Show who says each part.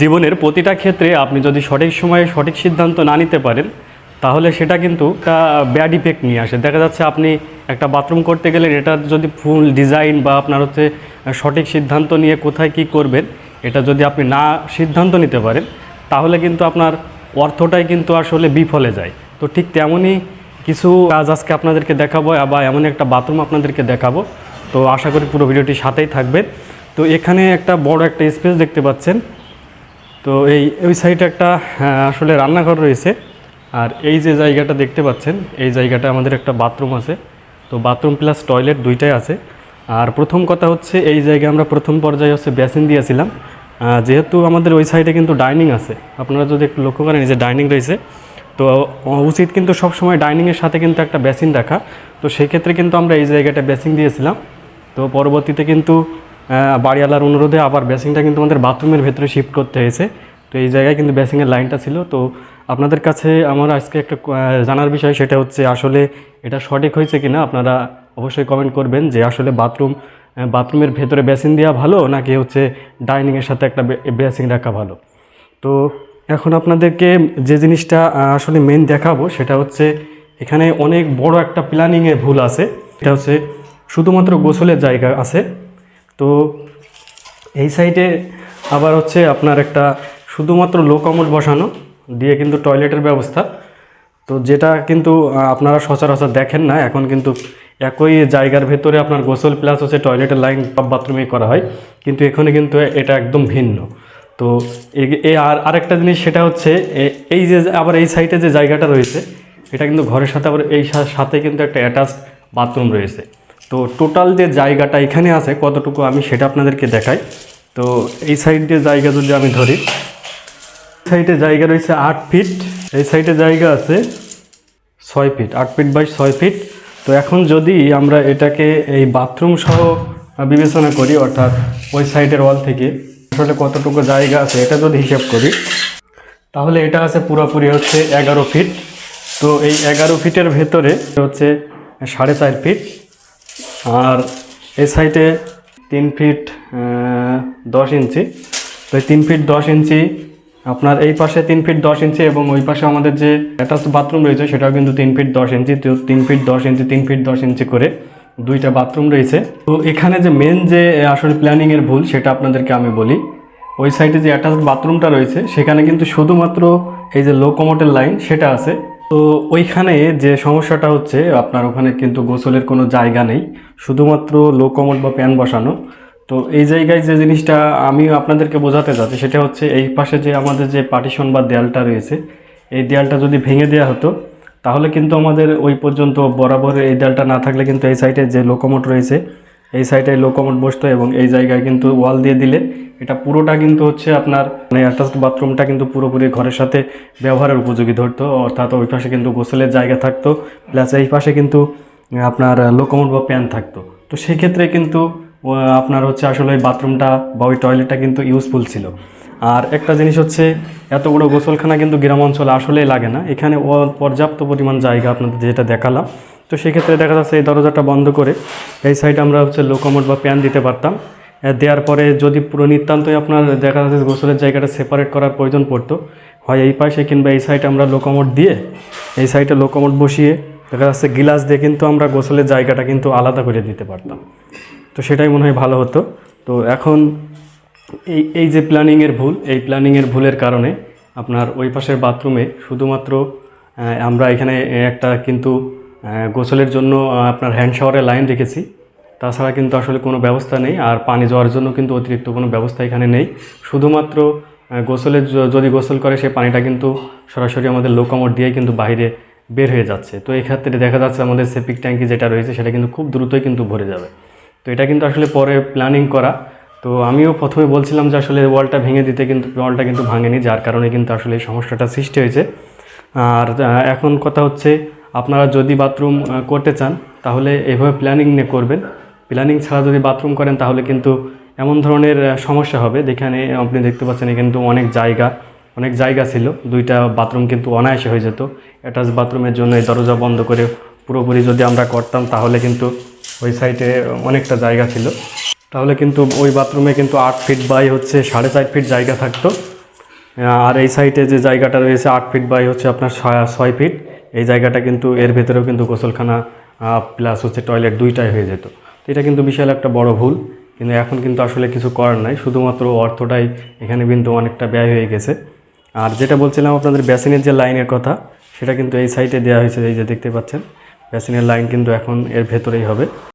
Speaker 1: জীবনের প্রতিটা ক্ষেত্রে আপনি যদি সঠিক সময়ে সঠিক সিদ্ধান্ত না নিতে পারেন, তাহলে সেটা কিন্তু একটা ব্যাড ইফেক্ট নিয়ে আসে। দেখা যাচ্ছে আপনি একটা বাথরুম করতে গেলে এটার যদি ফুল ডিজাইন বা আপনার হচ্ছে সঠিক সিদ্ধান্ত নিয়ে কোথায় কি করবেন, এটা যদি আপনি না সিদ্ধান্ত নিতে পারেন, তাহলে কিন্তু আপনার অর্থটাই কিন্তু আসলে বিফলে যায়। তো ঠিক তেমনই কিছু কাজ আজকে আপনাদেরকে দেখাবো বা এমন একটা বাথরুম আপনাদেরকে দেখাবো। তো আশা করি পুরো ভিডিওটি সাথেই থাকবেন। তো এখানে একটা বড় একটা স্পেস দেখতে পাচ্ছেন। তো এই, ওই সাইডে একটা আসলে রান্নাঘর রয়েছে। আর এই যে জায়গাটা দেখতে পাচ্ছেন, এই জায়গাটা আমাদের একটা বাথরুম আছে। তো বাথরুম প্লাস টয়লেট দুইটাই আছে। আর প্রথম কথা হচ্ছে, এই জায়গায় আমরা প্রথম পর্যায়ে হচ্ছে বেসিন দিয়েছিলাম। যেহেতু আমাদের ওই সাইডে কিন্তু ডাইনিং আছে। আপনারা যদি একটু লক্ষ্য করেন যে ডাইনিং রয়েছে। তো উচিত কিন্তু সবসময় ডাইনিংয়ের সাথে কিন্তু একটা বেসিন রাখা। তো সেক্ষেত্রে কিন্তু আমরা এই জায়গাটা বেসিং দিয়েছিলাম। তো পরবর্তীতে কিন্তু বাড়িওয়ালার অনুরোধে আবার বেসিংটা কিন্তু আমাদের বাথরুমের ভেতরে শিফট করতে হয়েছে। তো এই জায়গায় কিন্তু বেসিংয়ের লাইনটা ছিল। তো আপনাদের কাছে আমার আজকে একটা জানার বিষয় সেটা হচ্ছে আসলে এটা সঠিক হয়েছে কিনা আপনারা অবশ্যই কমেন্ট করবেন যে আসলে বাথরুম বাথরুমের ভেতরে বেসিন দেওয়া ভালো নাকি হচ্ছে ডাইনিংয়ের সাথে একটা বেসিং রাখা ভালো? তো এখন আপনাদেরকে যে জিনিসটা আসলে মেন দেখাবো সেটা হচ্ছে এখানে অনেক বড় একটা প্ল্যানিংয়ে ভুল আছে। এটা হচ্ছে শুধুমাত্র গোসলের জায়গা আছে। তো এই সাইডে আবার হচ্ছে আপনার একটা শুধুমাত্র লো কমোড বসানো, দিয়ে কিন্তু টয়লেটের ব্যবস্থা। তো যেটা কিন্তু আপনারা সচরাচর দেখেন না, এখন কিন্তু একই জায়গার ভেতরে আপনার গোসল প্লাস হচ্ছে টয়লেটের লাইন সব বাথরুমেই করা হয়, কিন্তু এখানে কিন্তু এটা একদম ভিন্ন। তো এ- আর আরেকটা জিনিস সেটা হচ্ছে এই যে আবার এই সাইডে যে জায়গাটা রয়েছে, এটা কিন্তু ঘরের সাথে আবার এই সাথে কিন্তু একটা অ্যাটাচ বাথরুম রয়েছে। তো টোটাল যে জায়গাটা এখানে আছে, কতটুকু আমি সেটা আপনাদেরকে দেখাই। তো এই সাইড জায়গা যদি আমি ধরি সাইডে জায়গা রয়েছে আট ফিট এই সাইডে জায়গা আছে ছয় ফিট আট ফিট বাই ছয় ফিট তো এখন যদি আমরা এটাকে এই বাথরুম সহ বিবেচনা করি, অর্থাৎ ওই সাইডের ওয়াল থেকে, আসলে কতটুকু জায়গা আছে এটা যদি হিসাব করি, তাহলে এটা আছে পুরোপুরি হচ্ছে এগারো ফিট তো এই এগারো ফিটের ভেতরে হচ্ছে সাড়ে চার ফিট আর এই সাইডে তিন ফিট দশ ইঞ্চি। তো এই তিন ফিট দশ ইঞ্চি, আপনার এই পাশে তিন ফিট দশ ইঞ্চি এবং ওই পাশে আমাদের যে অ্যাটাচ বাথরুম রয়েছে, সেটাও কিন্তু তিন ফিট দশ ইঞ্চি। তো তিন ফিট দশ ইঞ্চি, তিন ফিট দশ ইঞ্চি করে দুইটা বাথরুম রয়েছে। তো এখানে যে মেন যে আসলে প্ল্যানিংয়ের ভুল, সেটা আপনাদেরকে আমি বলি। ওই সাইডে যে অ্যাটাচ বাথরুমটা রয়েছে, সেখানে কিন্তু শুধুমাত্র এই যে লো কমোটের লাইন সেটা আছে। তো ওইখানে যে সমস্যাটা হচ্ছে, আপনার ওখানে কিন্তু গোসলের কোনো জায়গা নেই, শুধুমাত্র লো বা প্যান বসানো। তো এই জায়গায় যে জিনিসটা আমি আপনাদেরকে বোঝাতে চাচ্ছি, সেটা হচ্ছে এই পাশে যে আমাদের যে পার্টিশন বা দেয়ালটা রয়েছে, এই দেয়ালটা যদি ভেঙে দেওয়া হতো, তাহলে কিন্তু আমাদের ওই পর্যন্ত বরাবর এই দেয়ালটা না থাকলে কিন্তু এই সাইডে যে লোকোমোট রয়েছে, এই সাইডে লোকোমোট বসতো এবং এই জায়গায় কিন্তু ওয়াল দিয়ে দিলে এটা পুরোটা কিন্তু হচ্ছে আপনার মানে অ্যাটাচড বাথরুমটা কিন্তু পুরোপুরি ঘরের সাথে ব্যবহারের উপযোগী ধরতো, অর্থাৎ ওই পাশে কিন্তু গোসলের জায়গা থাকতো প্লাস এই পাশে কিন্তু আপনার লোকোমোট বা প্যান থাকতো। তো সেই ক্ষেত্রে কিন্তু আপনার হচ্ছে আসলে ওই বাথরুমটা বা ওই টয়লেটটা কিন্তু ইউজফুল ছিল। আর একটা জিনিস হচ্ছে এত বড় গোসলখানা কিন্তু গ্রাম অঞ্চলে আসলেই লাগে না। এখানে পর্যাপ্ত পরিমাণ জায়গা আপনাদের যেটা দেখালাম। তো সেক্ষেত্রে দেখা যাচ্ছে এই দরজাটা বন্ধ করে এই সাইডে আমরা হচ্ছে লোকোমোট বা প্যান দিতে পারতাম। দেওয়ার পরে যদি পুরো নিতান্তই আপনার দেখা যাচ্ছে গোসলের জায়গাটা সেপারেট করার প্রয়োজন পড়তো, হয় এই পাশে কিংবা এই সাইডে আমরা লোকোমোট দিয়ে, এই সাইডে লোকোমোট বসিয়ে, দেখা যাচ্ছে গিলাস দিয়ে কিন্তু আমরা গোসলের জায়গাটা কিন্তু আলাদা করে দিতে পারতাম। তো সেটাই মনে হয় ভালো হতো। তো এখন এই এই যে প্ল্যানিংয়ের ভুল, এই প্ল্যানিংয়ের ভুলের কারণে আপনার ওই পাশের বাথরুমে শুধুমাত্র আমরা এখানে একটা কিন্তু গোসলের জন্য আপনার হ্যান্ড শাওয়ারের লাইন রেখেছি। তাছাড়া কিন্তু আসলে কোনো ব্যবস্থা নেই আর পানি যাওয়ার জন্য কিন্তু অতিরিক্ত কোনো ব্যবস্থা এখানে নেই। শুধুমাত্র আহ, গোসলের যদি গোসল করে সেই পানিটা কিন্তু সরাসরি আমাদের লোকামোট দিয়ে কিন্তু বাইরে বের হয়ে যাচ্ছে। তো এক্ষেত্রে দেখা যাচ্ছে আমাদের সেপিক ট্যাঙ্কি যেটা রয়েছে সেটা কিন্তু খুব দ্রুতই কিন্তু ভরে যাবে। তো এটা কিন্তু আসলে পরে প্ল্যানিং করা। তো আমিও প্রথমে বলছিলাম যে আসলে ওয়ালটা ভেঙে দিতে কিন্তু ওয়ালটা কিন্তু ভাঙেনি যার কারণে কিন্তু আসলে এই সমস্যাটা সৃষ্টি হয়েছে। আর এখন কথা হচ্ছে আপনারা যদি বাথরুম করতে চান তাহলে এভাবে প্ল্যানিং নিয়ে করবেন। প্ল্যানিং ছাড়া যদি বাথরুম করেন, তাহলে কিন্তু এমন ধরনের সমস্যা হবে। যেখানে আপনি দেখতে পাচ্ছেন কিন্তু অনেক জায়গা অনেক জায়গা ছিল। দুইটা বাথরুম কিন্তু অনায়াসে হয়ে যেত। অ্যাটাচ বাথরুমের জন্য এই দরজা বন্ধ করে পুরোপুরি যদি আমরা করতাম, তাহলে কিন্তু ওই সাইডে অনেকটা জায়গা ছিল। তাহলে কিন্তু ওই বাথরুমে কিন্তু আট ফিট বাই হচ্ছে সাড়ে চার ফিট জায়গা থাকতো। আর এই সাইডে যে জায়গাটা রয়েছে, আট ফিট বাই হচ্ছে আপনার ছয়- ফিট এই জায়গাটা কিন্তু এর ভেতরেও কিন্তু গোসলখানা প্লাস হচ্ছে টয়লেট দুইটাই হয়ে যেত। এটা কিন্তু বিশাল একটা বড় ভুল, কিন্তু এখন কিন্তু আসলে কিছু করার নাই। শুধুমাত্র অর্থটাই এখানে কিন্তু অনেকটা ব্যয় হয়ে গেছে। আর যেটা বলছিলাম আপনাদের ব্যাসিনের যে লাইনের কথা, সেটা কিন্তু এই সাইডে দেওয়া হয়েছে, এই যে দেখতে পাচ্ছেন। বেসিনের লাইন কিন্তু এখন এর ভেতরেই হবে।